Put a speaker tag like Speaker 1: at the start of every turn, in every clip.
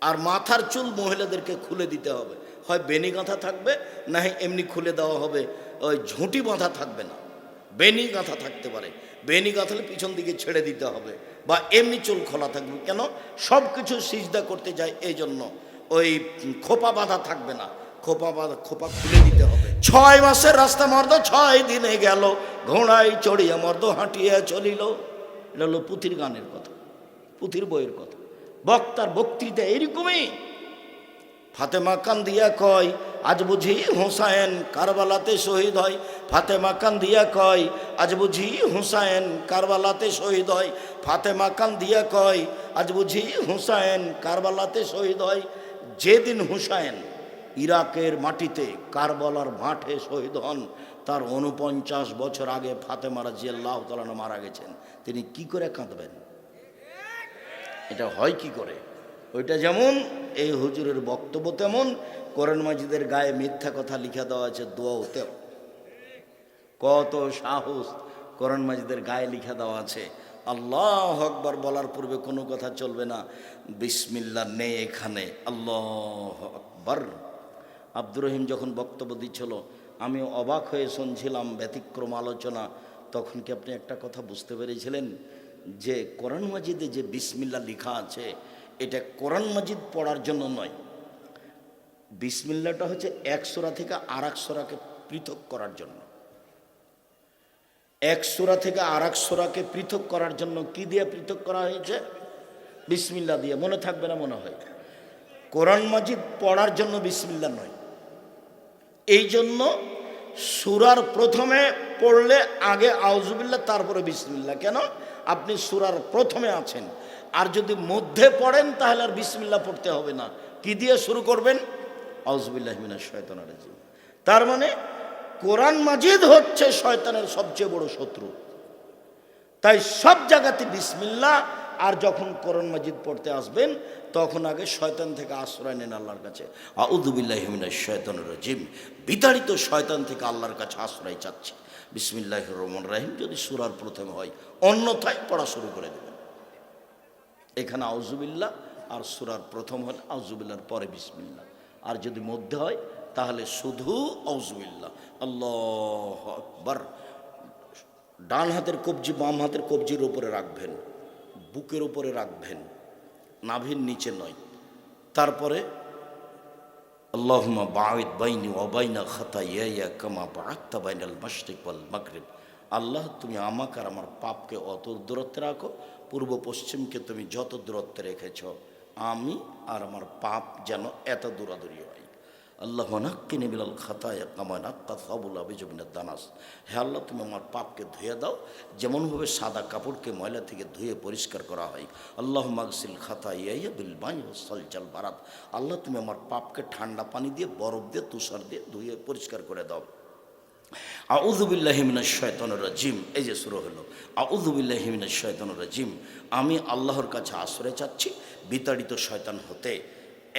Speaker 1: আর মাথার চুল মহিলাদেরকে খুলে দিতে হবে। হয় বেনি গাঁথা থাকবে, না এমনি খুলে দেওয়া হবে, ওই ঝুঁটি বাঁধা থাকবে না। বেনি গাঁথা থাকতে পারে। বেনি গাঁথালে পিছন দিকে ছেড়ে দিতে হবে বা এমনি চুল খোলা থাকবে। কেন? সব কিছু সিজদা করতে যায় এই জন্য ওই খোপা বাঁধা থাকবে না। খোপা বাঁধা, খোপা খুলে দিতে হবে। ছয় মাসের রাস্তা মর্দ ছয় দিনে গেল। ঘোড়ায় চড়িয়া মর্দ হাঁটিয়া চলিল। এটা হলো পুথির গানের কথা, পুথির বইয়ের কথা। বক্তার বক্তৃতা এরকমই ফাতেমা কান্দিয়া কয়, আজ বুঝি হুসায়েন কারবালাতে শহীদ হয়। ফাতেমা কান্দিয়া কয়, আজ বুঝি হুসায়েন কারবালাতে শহীদ হয়। ফাতেমা কান্দিয়া কয়, আজ বুঝি হুসায়েন কারবালাতে শহীদ হয়। যেদিন হুসায়েন ইরাকের মাটিতে কারবালার মাঠে শহীদ হন, তার উনপঞ্চাশ বছর আগে ফাতেমা রাজিয়াল্লাহ তালানো মারা গেছেন। তিনি কি করে কাঁদবেন? এটা হয় কি করে? ওইটা যেমন, এই হুজুরের বক্তব্য তেমন, কোরআন মাজিদের গায়ে মিথ্যা কথা লিখে দেওয়া আছে দোয়াও কত সাহস কোরআন মাজিদের গায়ে লিখে দেওয়া আছে। আল্লাহ আকবর বলার পূর্বে কোনো কথা চলবে না। বিসমিল্লা নেই এখানে, আল্লাহ আকবর। আব্দুর রহিম যখন বক্তব্য দিচ্ছিল আমি অবাক হয়ে শুনছিলাম ব্যতিক্রম আলোচনা। তখন কি আপনি একটা কথা বুঝতে পেরেছিলেন? যে কোরআন মাজিদে যে বিসমিল্লা লেখা আছে, এটা কোরআন মাজিদ পড়ার জন্য নয়। বিসমিল্লাটা হচ্ছে এক সোরা থেকে আর এক সোরাকে পৃথক করার জন্য। এক সোরা থেকে আর এক সোরাকে পৃথক করার জন্য কি দিয়ে পৃথক করা হয়েছে? বিসমিল্লা দিয়ে। মনে থাকবে না, মনে হয়। কোরআন মাজিদ পড়ার জন্য বিসমিল্লা নয়। এই জন্য সুরার প্রথমে পড়লে আগে আউজুবিল্লা তারপরে বিসমিল্লা কেন? আপনি সুরার প্রথমে আছেন। আর যদি মধ্যে পড়েন, তাহলে আর বিসমিল্লা পড়তে হবে না। কি দিয়ে শুরু করবেন? আউজবিল্লাহমিনা শয়তানের রাজিম। তার মানে কোরআন মাজিদ হচ্ছে শয়তানের সবচেয়ে বড় শত্রু। তাই সব জায়গাতে বিসমিল্লা আর যখন কোরআন মাজিদ পড়তে আসবেন, তখন আগে শয়তান থেকে আশ্রয় নেন আল্লাহর কাছে। আউদুবিল্লাহমিনা শয়তানের রাজিম। বিতাড়িত শয়তান থেকে আল্লাহর কাছে আশ্রয় চাচ্ছি। বিসমিল্লাহ রহমান রাহিম। যদি সুরার প্রথম হয়, অন্যথায় পড়া শুরু করে দেবেন। এখানে আউজুবিল্লা আর সুরার প্রথম হলে আউজুবিল্লার পরে বিসমিল্লা আর যদি মধ্যে হয়, তাহলে শুধু আউজুবিল্লা আল্লাহ আকবর। ডান হাতের কবজি, বাম হাতের কবজির উপরে রাখবেন। বুকের উপরে রাখবেন। নাভির নিচে নয়। তারপরে আল্লাহুমা باعد بيني وبين خطاياي كما بعدت بين المشرق والمغرب. আল্লাহ, তুমি আমাকে আর আমার পাপকে অত দূরত্বে রাখো, পূর্ব পশ্চিমকে তুমি যত দূরত্বে রেখেছ, আমি আর আমার পাপ যেন এত দূরাদূরি হয়। আল্লাহ নাক্কিনি বিলাল খাতায় কামা নাক্কা সাবুল আবিজবিনের দানাস হে আল্লাহ, তুমি আমার পাপকে ধুয়ে দাও, যেমনভাবে সাদা কাপড়কে ময়লা থেকে ধুয়ে পরিষ্কার করা হয়। আল্লাহ মাগসিল খাতা ইয়া বিল বাই সলচাল বারাত। আল্লাহ, তুমি আমার পাপকে ঠান্ডা পানি দিয়ে, বরফ দিয়ে, তুষার দিয়ে ধুয়ে পরিষ্কার করে দাও। আউজুবিল্লাহিমিনা শয়তন রাজিম। এই যে শুরু হলো আউজুবিল্লাহিমিনা শয়তন রাজিম। আমি আল্লাহর কাছে আশ্রয় চাচ্ছি, বিতাড়িত শয়তান হতে।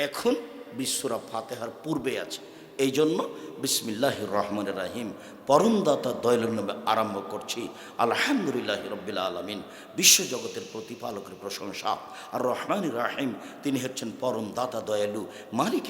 Speaker 1: এখন বিশ্বরা ফাতেহার পূর্বে আছে। এই জন্য বিসমিল্লাহ রহমান রাহিম। পরমদাতা দয়ালুর নামে আরম্ভ করছি। আলহামদুলিল্লাহ রব্বিল আলমিন। বিশ্বজগতের প্রতিপালকের প্রশংসা। আর রহমান রাহিম। তিনি হচ্ছেন পরম দাতা দয়ালু মালিক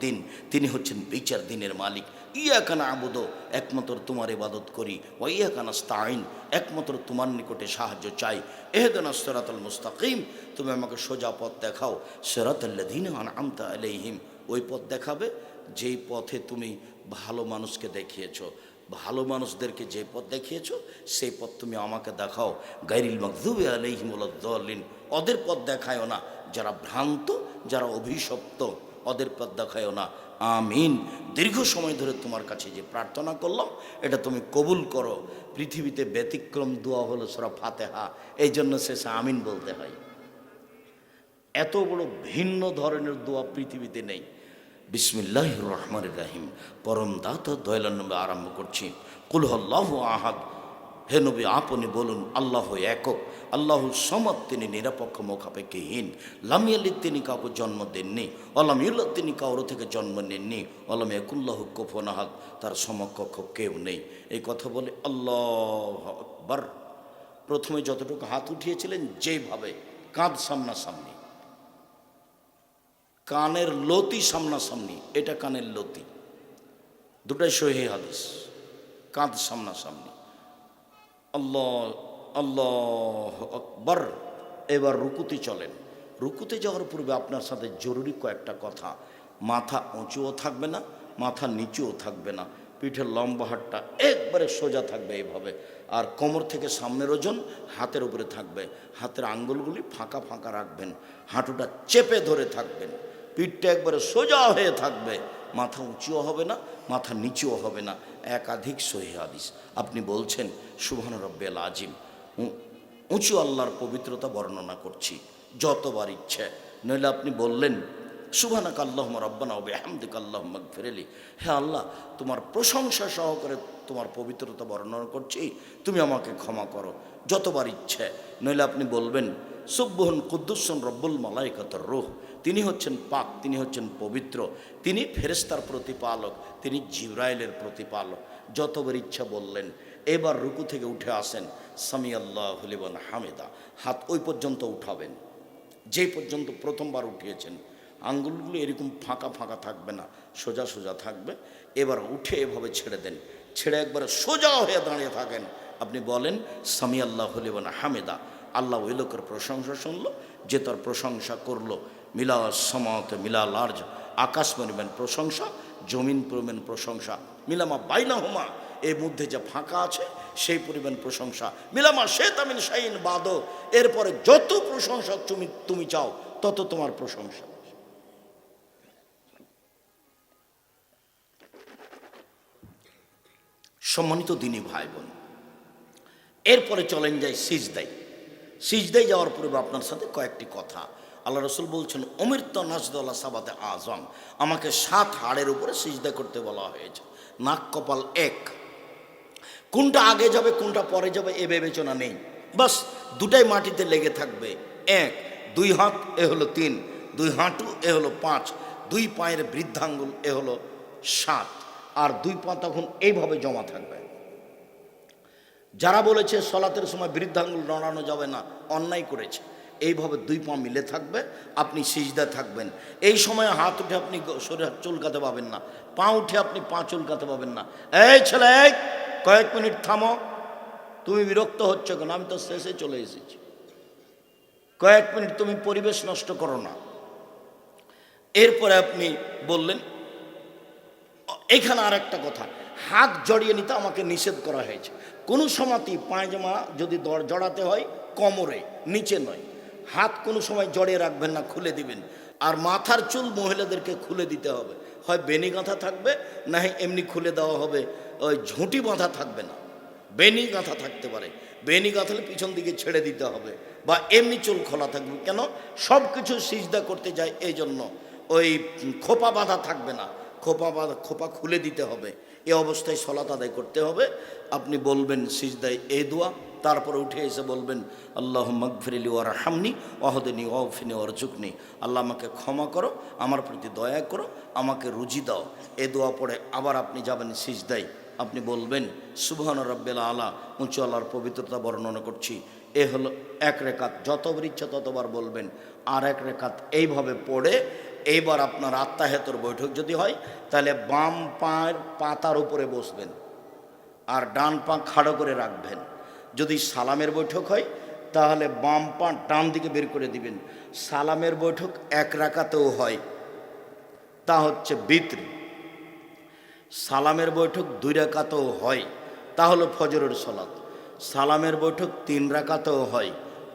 Speaker 1: দিন তিনি হচ্ছেন বিচার দিনের মালিক। ইয়া কানা আবুদ একমাত্র তোমার ইবাদত করি। ও ইয়া কানা স্তাইন একমাত্র তোমার নিকটে সাহায্য চাই। এহেদানা সেরাতুল মুস্তাকিম। তুমি আমাকে সোজা পথ দেখাও। সেরাতুল্লাদিন আমতা আলাইহিম। ওই পথ দেখাবে। যেই পথে তুমি ভালো মানুষকে দেখিয়েছো, ভালো মানুষদেরকে যে পথ দেখিয়েছো, সেই পথ তুমি আমাকে দেখাও। গাইরিল মকদুবে আলহিমুল্লিন ওদের পথ দেখায়ও না। যারা ভ্রান্ত, যারা অভিশপ্ত, ওদের পথ দেখায়ও না। আমিন। দীর্ঘ সময় ধরে তোমার কাছে যে প্রার্থনা করলাম, এটা তুমি কবুল করো। পৃথিবীতে ব্যতিক্রম দোয়া হলো সরা ফাতেহা, এই জন্য শেষে আমিন বলতে হয়। এত বড় ভিন্ন ধরনের দোয়া পৃথিবীতে নেই। বিসমিল্লাহ রহমান রাহিম পরম দাতা দয়ালার আরম্ভ করছি। কুলহল্লাহ আহাদ। হে নবী, আপনি বলুন, আল্লাহ একক। আল্লাহ সমদ, তিনি নিরপেক্ষ মোকাপেক্ষহীন লামিয়ালিদ তিনি কাউকে জন্ম দেননি। অলাম অলামিউল্লাহ তিনি কারও থেকে জন্ম নেননি। অলাম একুল্লাহ কোফনাহাদ তার সমকক্ষ কেউ নেই। এই কথা বলে আল্লাহ আকবর। প্রথমে যতটুকু হাত উঠিয়েছিলেন, যেভাবে কাঁধ সামনাসামনি। কানের লতি সামনাসামনি, এটা কানের লতি। দুটাই সহি হাদিস, কাঁধ সামনাসামনি। আল্লাহ আল্লাহ আকবর। এবার রুকুতে চলেন। রুকুতে যাওয়ার পূর্বে আপনার সাথে জরুরি কয়েকটা কথা। মাথা উঁচুও থাকবে না, মাথা নিচুও থাকবে না। পিঠের লম্বা হাটটা একবারে সোজা থাকবে এইভাবে আর কোমর থেকে সামনের ওজন হাতের উপরে থাকবে। হাতের আঙ্গুলগুলি ফাঁকা ফাঁকা রাখবেন। হাঁটুটা চেপে ধরে থাকবেন। পিঠটা একবারে সোজা হয়ে থাকবে। মাথা উঁচুও হবে না, মাথা নিচুও হবে না। একাধিক সহি হাদিস। আপনি বলছেন সুবহান রব্বেল আজিম উঁচু আল্লাহর পবিত্রতা বর্ণনা করছি, যতবার ইচ্ছে। নইলে আপনি বললেন, সুবহানাক আল্লাহ রব্বানা হবে আহমদিক আল্লাহ ফেরেলি হ্যাঁ আল্লাহ, তোমার প্রশংসা সহকারে তোমার পবিত্রতা বর্ণনা করছি, তুমি আমাকে ক্ষমা করো, যতবার ইচ্ছে। নইলে আপনি বলবেন সুব্বহন কুদ্দুসন রব্বুল মালাইকাতর রোহ। তিনি হচ্ছেন পাক, তিনি হচ্ছেন পবিত্র, তিনি ফেরেস্তার প্রতিপালক, তিনি জিব্রাইলের প্রতিপালক। যতবার ইচ্ছা বললেন, এবার রুকু থেকে উঠে আসেন সামি আল্লাহ হলিবন হামেদা। হাত ওই পর্যন্ত উঠাবেন। যে পর্যন্ত প্রথমবার উঠিয়েছেন, আঙ্গুলগুলো এরকম ফাঁকা ফাঁকা থাকবে না, সোজা সোজা থাকবে। এবার উঠে এভাবে ছেড়ে দেন। ছেড়ে একবারে সোজা হয়ে দাঁড়িয়ে থাকেন। আপনি বলেন সামি আল্লাহ হলিবন হামেদা আল্লাহ ওই লোকের প্রশংসা শুনলো, যে তার প্রশংসা করল। মিলা সমাত মিলা লার্জ আকাশ পরিমাণ প্রশংসা, জমিন পরিমাণ প্রশংসা, মিলামা বাইনা হোমা এর মধ্যে যে ফাঁকা আছে, সেই পরিমাণ প্রশংসা। মিলামা সে তামিন শাইন বাদ, এরপরে যত প্রশংসা তুমি তুমি চাও, তত তোমার প্রশংসা। সম্মানিত দিনী ভাই বোন, এরপরে চলেন যাই সিজদাই সিজদাই যাওয়ার পূর্বে আপনার সাথে কয়েকটি কথা। আল্লাহ রসুল বলছেন অমৃত নাজদুল্লাহ সাবাতে আজম। আমাকে সাত হাড়ের উপরে সিজদা করতে বলা হয়েছে। নাক কপাল এক। কোনটা আগে যাবে, কোনটা পরে যাবে, এ বিবেচনা নেই। বাস, দুটাই মাটিতে লেগে থাকবে। এক, দুই হাত, এ হলো তিন। দুই হাঁটু, এ হলো পাঁচ। দুই পায়ের বৃদ্ধাঙ্গুল, এ হলো সাত। আর দুই পা তখন এইভাবে জমা থাকবে। যারা বলেছে সলাতের সময় বৃদ্ধাঙ্গুল নড়ানো যাবে না, অন্যায় করেছে। এইভাবে দুই পা মিলে থাকবে, আপনি সিজদা থাকবেন। এই সময় হাত উঠে আপনি শরীর চুলকাতে পাবেন না। পা উঠে আপনি পা চুলকাতে পাবেন না। এই ছেলে কয়েক মিনিট থামো। তুমি বিরক্ত হচ্ছ কেন? আমি তো শেষে চলে এসেছি। কয়েক মিনিট তুমি পরিবেশ নষ্ট করো না। এরপরে আপনি বললেন, এখানে আর একটা কথা। হাত জড়িয়ে নিতে আমাকে নিষেধ করা হয়েছে। কোনো সময়তেই পায়জামা যদি দর জড়াতে হয়, কোমরে, নিচে নয়। হাত কোনো সময় জড়িয়ে রাখবেন না, খুলে দিবেন। আর মাথার চুল মহিলাদেরকে খুলে দিতে হবে। হয় বেনি গাঁথা থাকবে, না এমনি খুলে দেওয়া হবে। ওই ঝুঁটি বাঁধা থাকবে না। বেনি গাঁথা থাকতে পারে। বেনি গাঁথালে পিছন দিকে ছেড়ে দিতে হবে বা এমনি চুল খোলা থাকবে। কেন? সব কিছু সিজদা করতে যায় এই জন্য ওই খোপা বাঁধা থাকবে না। খোপা বাঁধা, খোপা খুলে দিতে হবে। এই অবস্থায় সলাত আদায় করতে হবে। আপনি বলবেন সিজদায় এ দোয়া, তারপরে উঠে এসে বলবেন আল্লাহ মকফিরিলি ওর হামনি অহদিনী অফিনি ওর ঝুকনি আল্লাহ আমাকে ক্ষমা করো, আমার প্রতি দয়া করো, আমাকে রুজি দাও। এ দোয়া পড়ে আবার আপনি যাবেন সিজদায়। আপনি বলবেন, সুবহান রব্বেল আলা, উঁচু আল্লাহর পবিত্রতা বর্ণনা করছি। এ হলো এক রেখাত যতবার ইচ্ছা ততবার বলবেন। আর এক রেখাত এইভাবে পড়ে এইবার আপনার আত্মাহেতর বৈঠক যদি হয়, তাহলে বাম পায়ের পাতার উপরে বসবেন আর ডান পা খাড়ো করে রাখবেন। যদি সালামের বৈঠক হয়, তাহলে বাম পা ডান দিকে বের করে দিবেন। সালামের বৈঠক এক রাকাতেও হয়, তা হচ্ছে বিত্রি। সালামের বৈঠক দুই রাকাতেও হয়, তা হলো ফজরের সলাত সালামের বৈঠক তিন রাকাতেও হয়,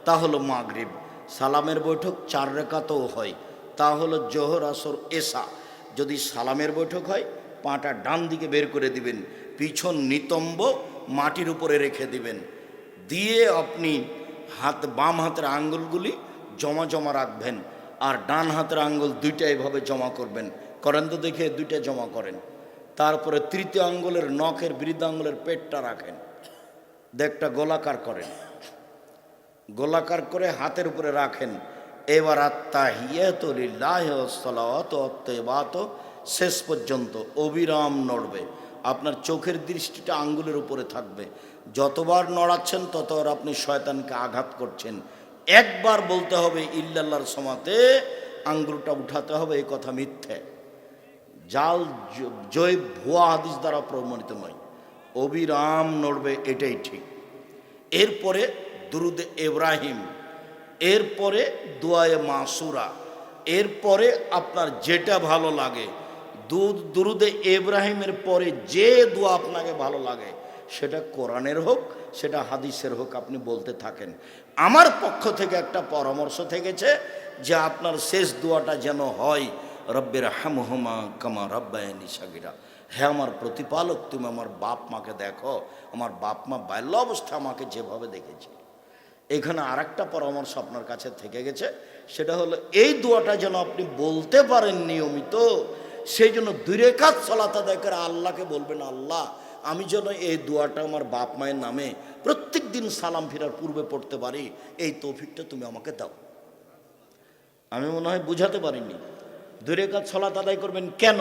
Speaker 1: তা হলো মাগরিব। সালামের বৈঠক চার রেখাতেও হয় তা হলো জোহর আসর এসা। যদি সালামের বৈঠক হয়, পাটা ডান দিকে বের করে দিবেন, পিছন নিতম্ব মাটির উপরে রেখে দিবেন। দিয়ে আপনি হাত, বাম হাতের আঙ্গুলগুলি জমা জমা রাখবেন আর ডান হাতের আঙ্গুল দুইটা এভাবে জমা করবেন। করেন তো দেখে দুইটা জমা করেন। তারপরে তৃতীয় আঙ্গুলের নখের বৃদ্ধ আঙ্গুলের পেটটা রাখেন। দেখটা গোলাকার করেন। গোলাকার করে হাতের উপরে রাখেন। এবার আত্মা হিয়াত শেষ পর্যন্ত অবিরাম নড়বে। আপনার চোখের দৃষ্টিটা আঙ্গুলের উপরে থাকবে। যতবার নড়াচ্ছেন, ততবার আপনি শয়তানকে আঘাত করছেন। একবার বলতে হবে, ইল্লাল্লাহর সমাতে আঙ্গুলটা উঠাতে হবে, এই কথা মিথ্যে। জাল জয় ভুয়া হাদিস দ্বারা প্রমাণিত নয়। অবিরাম নড়বে, এটাই ঠিক। এরপরে দুরুদ এব্রাহিম এরপরে দোয়ায়ে মাসুরা, এরপরে আপনার যেটা ভালো লাগে। দুধ, দুরুদে এব্রাহিমের পরে যে দোয়া আপনাকে ভালো লাগে, সেটা কোরআনের হোক, সেটা হাদিসের হোক, আপনি বলতে থাকেন। আমার পক্ষ থেকে একটা পরামর্শ থেকেছে যে আপনার শেষ দোয়াটা যেন হয় রব্বের হামহমা কামা রব্বায়নি সাগিরা। হ্যাঁ আমার প্রতিপালক, তুমি আমার বাপ মাকে দেখো, আমার বাপ মা বাল্য অবস্থা আমাকে যেভাবে দেখেছে। এখানে আর একটা পরামর্শ আপনার কাছে থেকে গেছে, সেটা হলো এই দোয়াটা যেন আপনি বলতে পারেন নিয়মিত, সেই জন্য দুরেকাত চলাতা দেখে আল্লাহকে বলবেন, আল্লাহ, আমি যেন এই দোয়াটা আমার বাপ মায়ের নামে প্রত্যেক দিন সালাম ফিরার পূর্বে পড়তে পারি, এই তৌফিকটা তুমি আমাকে দাও। আমি মনে হয় বুঝাতে পারিনি। দুরেকাত সলাত আদায় করবেন কেন?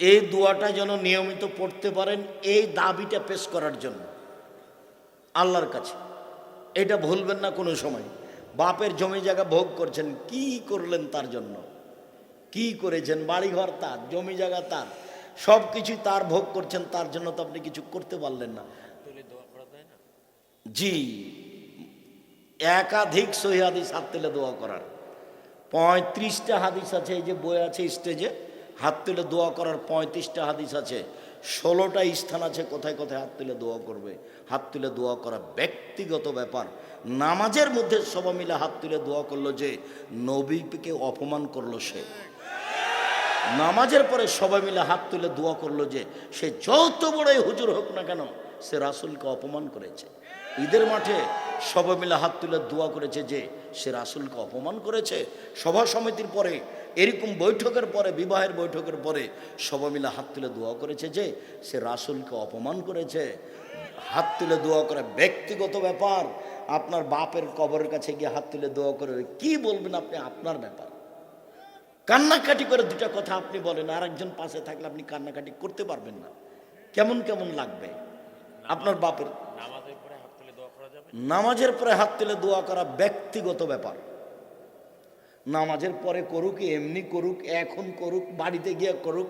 Speaker 1: এই দোয়াটা যেন নিয়মিত পড়তে পারেন, এই দাবিটা পেশ করার জন্য। আল্লাহর কাছে। এটা ভুলবেন না কোনো সময়। বাপের জমি জায়গা ভোগ করছেন কি করলেন তার জন্য? কি করেছেন? বাড়িঘর তার জমি জায়গা তার। সব কিছুই তার ভোগ করছেন তার জন্য তো আপনি কিছু করতে পারলেন না? জি। একাধিক সহি হাদিস হাত তুলে দোয়া করার। পঁয়ত্রিশটা হাদিস আছে এই যে বই আছে স্টেজে হাত তুলে দোয়া করার পঁয়ত্রিশটা হাদিস আছে। ষোলোটা স্থান আছে, কোথায় কোথায় হাত তুলে দোয়া করবে? হাত তুলে দোয়া করা ব্যক্তিগত ব্যাপার। নামাজের মধ্যে সবাই মিলে হাত তুলে দোয়া করল যে, নবীকে অপমান করল সে। নামাজের পরে সবাই মিলে হাত তুলে দোয়া করল যে, সে যত বড়ই হুজুর হোক না কেন, সে রাসুলকে অপমান করেছে। ঈদের মাঠে সবাই মিলে হাত তুলে দোয়া করেছে যে, সে রাসুলকে অপমান করেছে। সভা সমিতির পরে এরকম বৈঠকের পরে বিবাহের বৈঠকের পরে সবাই মিলে হাত তুলে দোয়া করেছে যে সে রাসুলকে অপমান করেছে। হাত তুলে দোয়া করে ব্যক্তিগত ব্যাপার। আপনার বাপের কবরের কাছে গিয়ে হাত তুলে দোয়া করে কি বলবেন আপনি? আপনার ব্যাপার। কান্নাকাটি করে দুটা কথা আপনি বলেন আর একজন পাশে থাকলে আপনি কান্নাকাটি করতে পারবেন না। কেমন কেমন লাগবে? আপনার বাপের
Speaker 2: নামাজের পরে হাত তুলে দোয়া করা যাবে?
Speaker 1: নামাজের পরে হাত তুলে দোয়া করা ব্যক্তিগত ব্যাপার। নামাজের পরে করুক, এমনি করুক, এখন করুক, বাড়িতে গিয়ে করুক,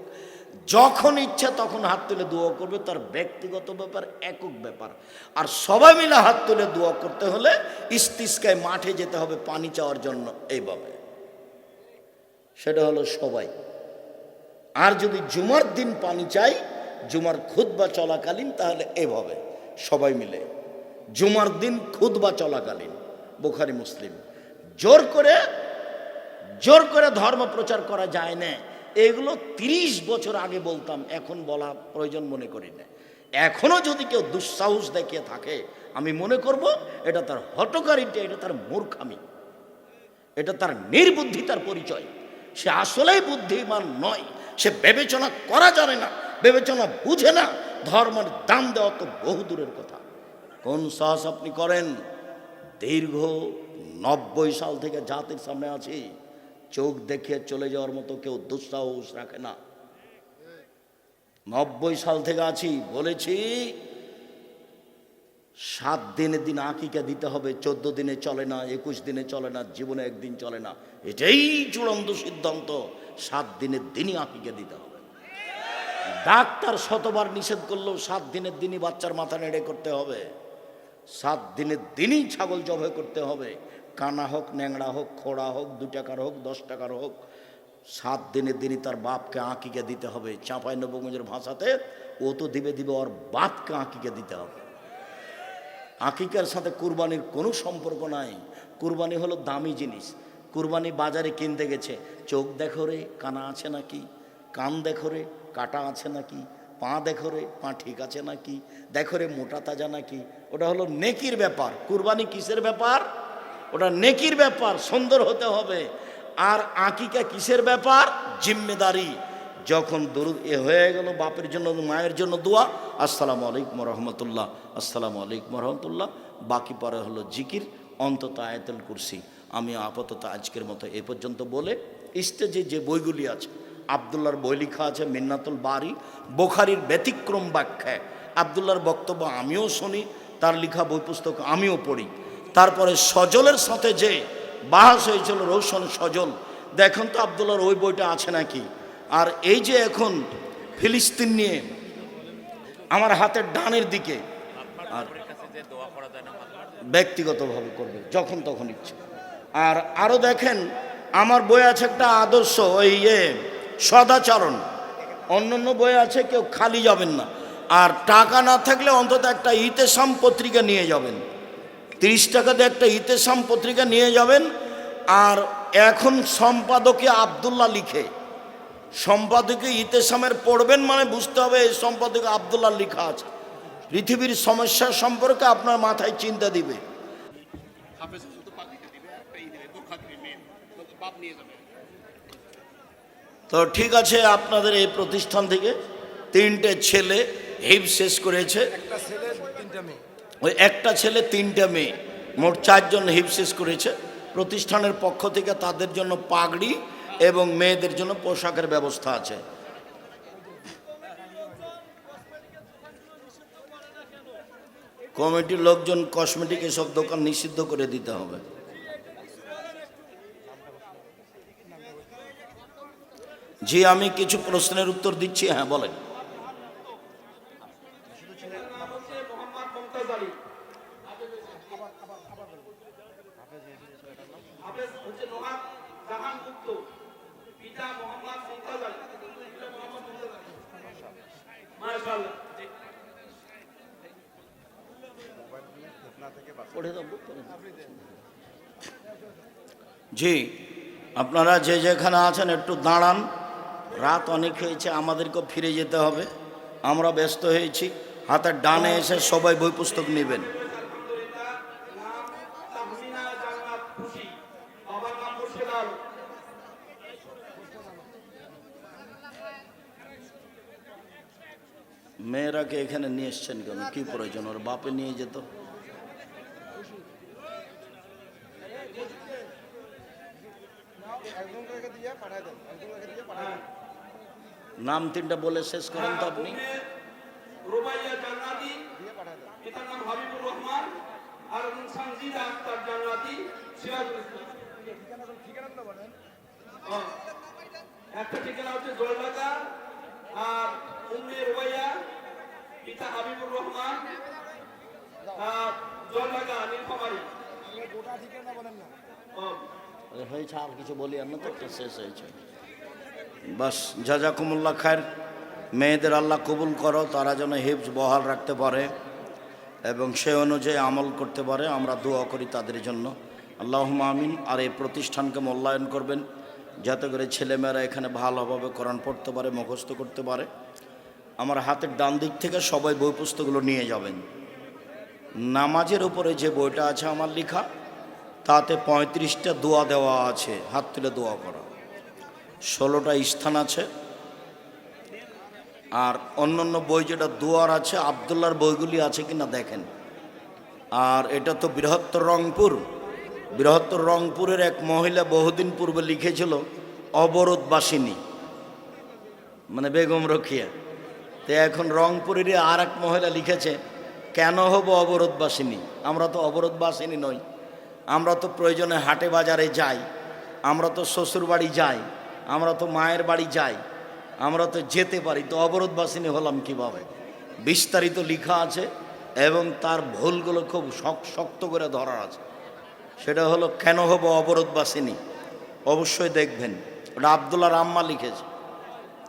Speaker 1: যখন ইচ্ছা তখন হাত তুলে দোয়া করবে, তার ব্যক্তিগত ব্যাপার, একক ব্যাপার। আর সবাই মিলে হাত তুলে দোয়া করতে হলে ইস্তিস্কায় মাঠে যেতে হবে পানি চাওয়ার জন্য, এইভাবে। সেটা হলো সবাই। আর যদি জুমার দিন পানি চাই, জুমার খুদ বা চলাকালীন, তাহলে এভাবে, সবাই মিলে। জুমার দিন খুদ বা চলাকালীন, বোখারি, মুসলিম। জোর করে জোর করে ধর্ম প্রচার করা যায় না। এগুলো তিরিশ বছর আগে বলতাম, এখন বলা প্রয়োজন মনে করি না। এখনও যদি কেউ দুঃসাহস দেখিয়ে থাকে, আমি মনে করব এটা তার হটকারিতা, এটা তার মূর্খামি। এটা তার নির্বুদ্ধিতার পরিচয়। সে আসলেই বুদ্ধিমান নয়। সে বিবেচনা করা জানে না, বিবেচনা বুঝে না। ধর্মের দাম দেওয়া তো বহু দূরের কথা। কোন সাহস আপনি করেন? দীর্ঘ নব্বই সাল থেকে জাতির সামনে আছি। চোখ দেখে চলে যাওয়ার মতো কেউ দুঃসাহস রাখে না। নব্বই সাল থেকে আছি, বলেছি, সাত দিনের দিন আকিকা দিতে হবে, চোদ্দ দিনে চলে না, একুশ দিনে চলে না, জীবনে একদিন চলে না। এটাই চূড়ান্ত সিদ্ধান্ত, সাত দিনের দিনই আকিকা দিতে হবে। ডাক্তার শতবার নিষেধ করলেও সাত দিনের দিনই বাচ্চার মাথা নেড়ে করতে হবে। সাত দিনের দিনই ছাগল জবাই করতে হবে। কানা হোক, ন্যাংড়া হোক, খোড়া হোক দু টাকার হোক, দশ টাকার হোক, সাত দিনের দিনই তার বাপকে আঁকিকে দিতে হবে। চাঁপাই নবগঞ্জের ভাষাতে ও তো দিবে দিবে ওর বাপকে আঁকিকে দিতে হবে। আঁকিকার সাথে কুরবানির কোনো সম্পর্ক নাই। কুরবানি হলো দামি জিনিস। কুরবানি বাজারে কিনতে গেছে। চোখ দেখো রে, কানা আছে নাকি? কান দেখো রে, কাটা আছে নাকি? পা দেখো রে, পা ঠিক আছে নাকি? দেখো রে, মোটা তাজা নাকি? ওটা হলো নেকির ব্যাপার। কুরবানি কিসের ব্যাপার? ওটা নেকির ব্যাপার, সুন্দর হতে হবে। আর আকিকা কিসের ব্যাপার? জিম্মেদারি। যখন দরুদ এ হয়ে গেল, বাপের জন্য, মায়ের জন্য দোয়া, আসসালামু আলাইকুম রহমতুল্লাহ, আসসালামু আলাইকুম রহমতুল্লাহ। বাকি পরে হলো জিকির, অন্তত আয়াতুল কুরসি। আমি আপাতত আজকের মতো এ পর্যন্ত বলে, স্টেজে যে বইগুলি আছে আবদুল্লার বই লেখা আছে, মিন্নাতুল বাড়ি বোখারির ব্যতিক্রম ব্যাখ্যায় আবদুল্লার বক্তব্য আমিও শুনি, তার লেখা বই পুস্তক আমিও পড়ি। তারপরে সজলের সাথে যে বাহাস হয়েছিল, রৌশন সজল। দেখুন তো আবদুল্লাহর ওই বইটা আছে নাকি? আর এই যে এখন ফিলিস্তিন নিয়ে আমার হাতের ডানের দিকে, আর ব্যক্তিগতভাবে করবে, যখন তখন ইচ্ছে। আর আরও দেখেন, আমার বই আছে একটা আদর্শ, ওই ইয়ে সদাচরণ। অন্য অন্য বই আছে, কেউ খালি যাবেন না। আর টাকা না থাকলে অন্তত একটা ইতেসাম পত্রিকা নিয়ে যাবেন। তিরিশ টাকা দিয়ে একটা ইতেসাম পত্রিকা নিয়ে যাবেন আর এখন সম্পাদকে আবদুল্লাহ লিখে। সম্পাদকে ইতেসামের পড়বেন মানে বুঝতে হবে এই সম্পাদকে আবদুল্লাহ লেখা আছে। পৃথিবীর সমস্যা সম্পর্কে আপনার মাথায় চিন্তা দিবে। তো ঠিক আছে আপনাদের এই প্রতিষ্ঠান থেকে তিনটে ছেলে হিপ শেষ করেছে।
Speaker 3: একটা ছেলে তিনটা মেয়ে।
Speaker 1: ওই একটা ছেলে, তিনটে মেয়ে, মোট চারজন হিপ শেষ করেছে। প্রতিষ্ঠানের পক্ষ থেকে তাদের জন্য পাগড়ি এবং মেয়েদের জন্য পোশাকের ব্যবস্থা আছে। কমিটির লোকজন কসমেটিক এসব দোকান নিষিদ্ধ করে দিতে হবে। জি, আমি কিছু প্রশ্নের উত্তর দিচ্ছি। হ্যাঁ বলেন
Speaker 3: হাফেজ হচ্ছে নোহাদ জাহান গুপ্ত পিতা মোহাম্মদ মুমতাজ আলী পিতা মোহাম্মদ মুমতাজ আলী মাশাআল্লাহ
Speaker 1: পড়ে দেবো, পড়ে দেবো। জি, আপনারা যে যেখানে আছেন একটু দাঁড়ান। রাত অনেক হয়েছে, আমাদেরকেও ফিরে যেতে হবে। আমরা ব্যস্ত হয়েছি, হাতের ডানে এসে সবাই বই পুস্তক নেবেন। মেয়েরাকে এখানে নিয়ে এসছেন কেন? কি প্রয়োজন? ওর বাপে নিয়ে যেত
Speaker 3: একজন করে দিয়ে পাঠায় দেন একজন করে দিয়ে পাঠায় দেন
Speaker 1: নাম তিনটা বলে শেষ করেন তো আপনি।
Speaker 3: বলেন একটা ঠিকানা হচ্ছে জলঢাকা আর উম্মে রুবাইয়া পিতা হাবিবুর রহমান জলঢাকা নীলফামারী। গোটা ঠিকানা বলেন না।
Speaker 1: এ হয়েছে আর কিছু বলি আর না তো, একটা শেষ হয়েছে বাস, জাজাকুমুল্লাহ খায়ের মেয়েদের আল্লাহ কবুল করো, তারা যেন হিফজ বহাল রাখতে পারে এবং সে অনুযায়ী আমল করতে পারে। আমরা দোয়া করি তাদের জন্য। আল্লাহ আমিন। আর এই প্রতিষ্ঠানকে মূল্যায়ন করবেন, যাতে করে ছেলেমেয়েরা এখানে ভালোভাবে কোরআন পড়তে পারে, মুখস্থ করতে পারে। আমার হাতের ডান দিক থেকে সবাই বই পুস্তকগুলো নিয়ে যাবেন। নামাজের উপরে যে বইটা আছে আমার লেখা তাতে পঁয়ত্রিশটা দোয়া দেওয়া আছে, হাত তুলে দোয়া করা। ষোলোটা স্থান আছে। আর অন্যান্য বই যেটা দোয়ার আছে, আবদুল্লার বইগুলি আছে কি না দেখেন। আর এটা তো বৃহত্তর রংপুর। বৃহত্তর রংপুরের এক মহিলা বহুদিন পূর্বে লিখেছিল, অবরোধবাসিনী। মানে বেগম রখিয়া তো এখন রংপুরেরই আর এক মহিলা লিখেছে, কেন হব অবরোধবাসিনী? আমরা তো অবরোধবাসিনী নই। আমরা তো প্রয়োজনে হাটে বাজারে যাই, আমরা তো শ্বশুর বাড়ি যাই, আমরা তো মায়ের বাড়ি যাই, আমরা তো যেতে পারি, তো অবরোধবাসিনী হলাম কীভাবে? বিস্তারিত লেখা আছে এবং তার ভুলগুলো খুব শক, শক্ত করে ধরা আছে। সেটা হলো, কেন হব অবরোধবাসিনী? অবশ্যই দেখবেন, ওটা আবদুল্লাহ রাম্মা লিখেছে।